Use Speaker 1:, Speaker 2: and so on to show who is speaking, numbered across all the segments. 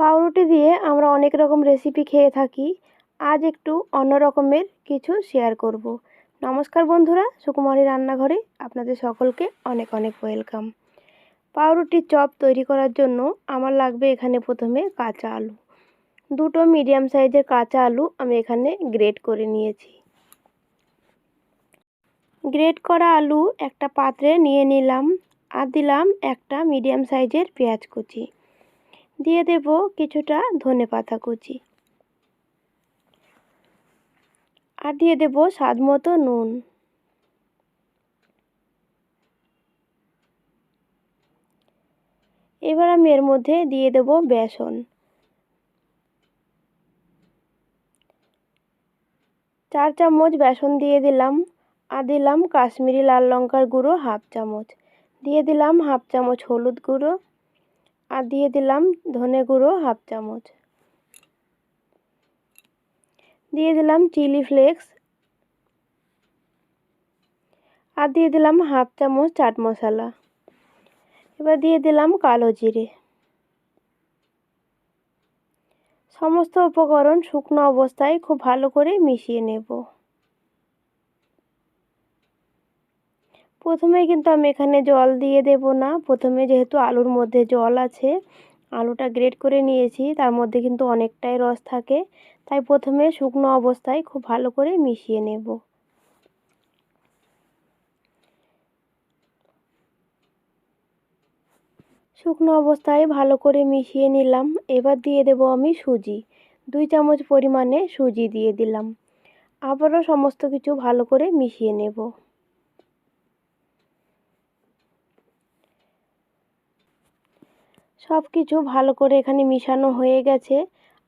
Speaker 1: পাউরুটি দিয়ে আমরা অনেক রকম রেসিপি খেয়ে থাকি। আজ একটু অন্য রকমের কিছু শেয়ার করব। নমস্কার বন্ধুরা, সুকুমারী রান্নাঘরে আপনাদের সকলকে অনেক অনেক ওয়েলকাম পাউরুটির চপ তৈরি করার জন্য আমার লাগবে এখানে প্রথমে কাঁচা আলু। দুটো মিডিয়াম সাইজের কাঁচা আলু আমি এখানে গ্রেট করে নিয়েছি। গ্রেট করা আলু একটা পাত্রে নিয়ে নিলাম আর দিলাম একটা মিডিয়াম সাইজের পেঁয়াজ কুচি। দিয়ে দেব কিছুটা ধনে পাতা কুচি। আর দিয়ে দেব স্বাদ মতো নুন। এবার আমি এর মধ্যে দিয়ে দেব বেসন। চার চামচ বেসন দিয়ে দিলাম। আর দিলাম কাশ্মীরি লাল লঙ্কার গুঁড়ো হাফ চামচ। দিয়ে দিলাম হাফ চামচ হলুদ গুঁড়ো। আর দিয়ে দিলাম ধনে গুঁড়ো হাফ চামচ। দিয়ে দিলাম চিলি ফ্লেক্স। আর দিয়ে দিলাম হাফ চামচ চাট মশলা। এবার দিয়ে দিলাম কালো জিরে। সমস্ত উপকরণ শুকনো অবস্থায় খুব ভালো করে মিশিয়ে নেব। প্রথমে কিন্তু আমি এখানে জল দিয়ে দেব না। প্রথমে যেহেতু আলুর মধ্যে জল আছে, আলুটা গ্রেট করে নিয়েছি, তার মধ্যে কিন্তু অনেকটাই রস থাকে। তাই প্রথমে শুকনো অবস্থায় খুব ভালো করে মিশিয়ে নেব। শুকনো অবস্থায় ভালো করে মিশিয়ে নিলাম। এবার দিয়ে দেব আমি সুজি। দুই চামচ পরিমাণে সুজি দিয়ে দিলাম। আবারও সমস্ত কিছু ভালো করে মিশিয়ে নেব। সব কিছু ভালো করে এখানে মিশানো হয়ে গেছে।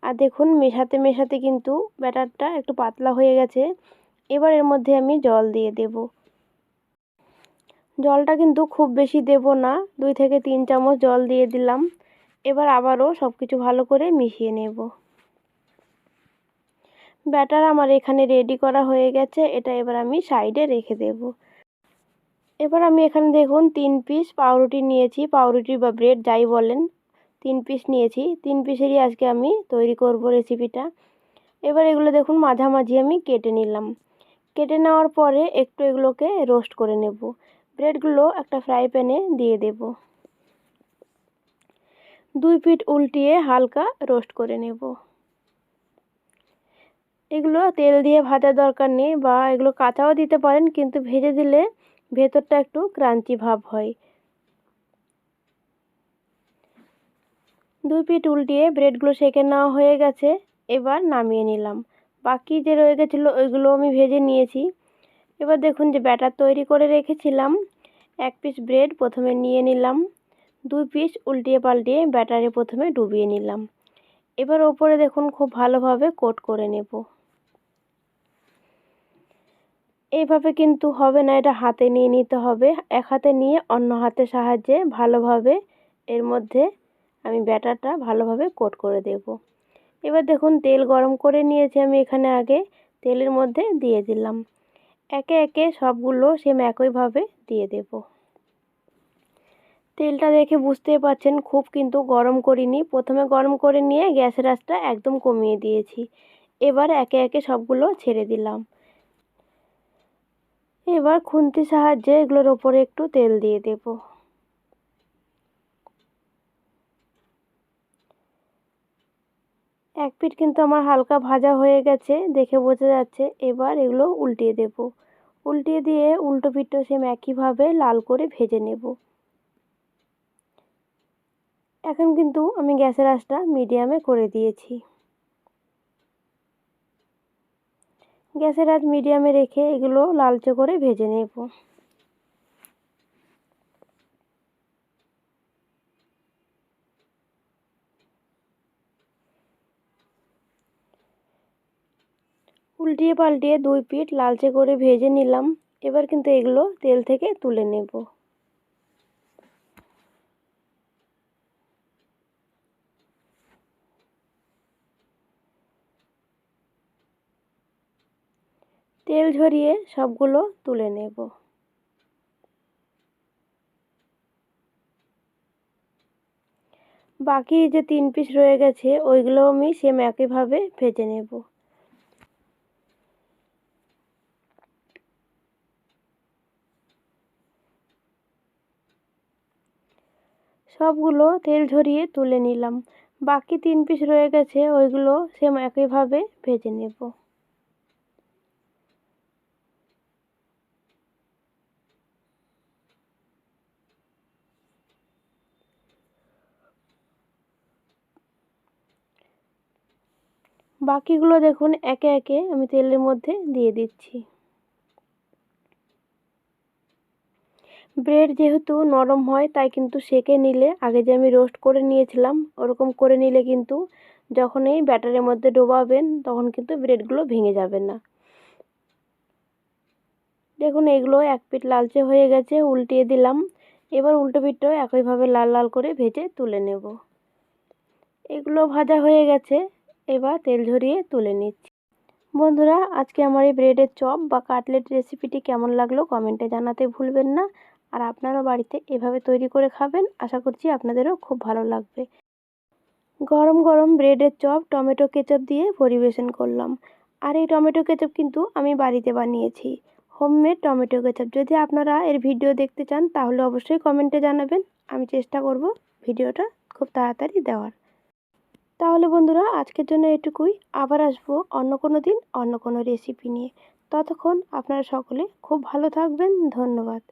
Speaker 1: আর দেখুন, মেশাতে মেশাতে কিন্তু ব্যাটারটা একটু পাতলা হয়ে গেছে। এবার এর মধ্যে আমি জল দিয়ে দেব। জলটা কিন্তু খুব বেশি দেব না। দুই থেকে তিন চামচ জল দিয়ে দিলাম। এবার আবারও সব কিছু ভালো করে মিশিয়ে নেব। ব্যাটার আমার এখানে রেডি করা হয়ে গেছে। এটা এবার আমি সাইডে রেখে দেব। এবার আমি এখানে দেখুন তিন পিস পাউরুটি নিয়েছি, পাউরুটি বা ব্রেড যাই বলেন, তিন পিস নিয়েছি। তিন পিসেরই আজকে আমি তৈরি করব রেসিপিটা এবার এগুলো দেখুন মাঝামাঝি আমি কেটে নিলাম। কেটে নেওয়ার পরে একটু এগুলোকে রোস্ট করে নেব। ব্রেডগুলো একটা ফ্রাই প্যানে দিয়ে দেব। দুই পিঠ উল্টিয়ে হালকা রোস্ট করে নেব। এগুলো তেল দিয়ে ভাজার দরকার নেই বা এগুলো কাঁচাও দিতে পারেন, কিন্তু ভেজে দিলে ভেতরটা একটু ক্রাঞ্চি ভাব হয়। দুই পিঠ উল্টিয়ে ব্রেডগুলো সেঁকে নেওয়া হয়ে গেছে, এবার নামিয়ে নিলাম। বাকি যে রয়ে গেছিল, ওইগুলো আমি ভেজে নিয়েছি। এবার দেখুন যে ব্যাটার তৈরি করে রেখেছিলাম। এক পিস ব্রেড প্রথমে নিয়ে নিলাম। দুই পিস উল্টিয়ে পাল্টিয়ে ব্যাটারে প্রথমে ডুবিয়ে নিলাম। এবার ওপরে দেখুন খুব ভালোভাবে কোট করে নেব। এইভাবে কিন্তু হবে না, এটা হাতে নিয়ে নিতে হবে। এক হাতে নিয়ে অন্য হাতের সাহায্যে ভালোভাবে এর মধ্যে আমি ব্যাটারটা ভালোভাবে কোট করে দেব। এবার দেখুন, তেল গরম করে নিয়েছি আমি এখানে আগে। তেলের মধ্যে দিয়ে দিলাম। একে একে সবগুলো সেম একইভাবে দিয়ে দেব। তেলটা দেখে বুঝতেই পারছেন খুব কিন্তু গরম করিনি। প্রথমে গরম করে নিয়ে গ্যাসের আঁচটা একদম কমিয়ে দিয়েছি। এবার একে একে সবগুলো ছেড়ে দিলাম। এবার খুন্তির সাহায্যে এগুলোর ওপরে একটু তেল দিয়ে দেব। এক পিঠ কিন্তু আমার হালকা ভাজা হয়ে গেছে, দেখে বোঝা যাচ্ছে এবার এগুলো উল্টিয়ে দেব। উল্টিয়ে দিয়ে উল্টো পিঠটা সেম একইভাবে লাল করে ভেজে নেব। এখন কিন্তু আমি গ্যাসের আঁচটা মিডিয়ামে করে দিয়েছি। গ্যাসের আজ মিডিয়ামে রেখে এগুলো লালচে করে ভেজে নেব। উল্টিয়ে পাল্টিয়ে দুই পিঠ লালচে করে ভেজে নিলাম। এবার কিন্তু এগুলো তেল থেকে তুলে নেব। তেল ঝরিয়ে সবগুলো তুলে নেব। বাকি যে তিন পিস রয়ে গেছে, ওইগুলো আমি সেম একইভাবে ভেজে নেব। সবগুলো তেল ঝরিয়ে তুলে নিলাম। বাকি তিন পিস রয়ে গেছে, ওইগুলো সেম একইভাবে ভেজে নেব। বাকিগুলো দেখুন একে একে আমি তেলের মধ্যে দিয়ে দিচ্ছি। ব্রেড যেহেতু নরম হয়, তাই কিন্তু সেকে নিলে, আগে যে আমি রোস্ট করে নিয়েছিলাম, ওরকম করে নিলে কিন্তু যখন এই ব্যাটারের মধ্যে ডোবাবেন, তখন কিন্তু ব্রেডগুলো ভেঙে যাবে না। দেখুন, এগুলো এক পিঠ লালচে হয়ে গেছে, উল্টিয়ে দিলাম। এবার উল্টো পিঠটাও একইভাবে লাল লাল করে ভেজে তুলে নেব। এগুলো ভাজা হয়ে গেছে। এবার তেল ঝরিয়ে তুলে নিচ্ছি। বন্ধুরা, আজকে আমার এই ব্রেডের চপ বা কাটলেট রেসিপিটি কেমন লাগল কমেন্টে জানাতে ভুলবেন না। আর আপনারাও বাড়িতে এভাবে তৈরি করে খাবেন, আশা করছি আপনাদেরও খুব ভালো লাগবে। গরম গরম ব্রেডের চপ, টমেটো কেচাপ দিয়ে পরিবেশন করলাম। আর এই টমেটো কেচাপ কিন্তু আমি বাড়িতে বানিয়েছি। হোমমেড টমেটো কেচাপ যদি আপনারা এর ভিডিও দেখতে চান, তাহলে অবশ্যই কমেন্টে জানাবেন। আমি চেষ্টা করব ভিডিওটা খুব তাড়াতাড়ি দেওয়ার। তাহলে বন্ধুরা, আজকের জন্য এটুকুই। আবার আসব অন্য কোনো দিন, অন্য কোনো রেসিপি নিয়ে। ততক্ষণ আপনারা সকলে খুব ভালো থাকবেন। ধন্যবাদ।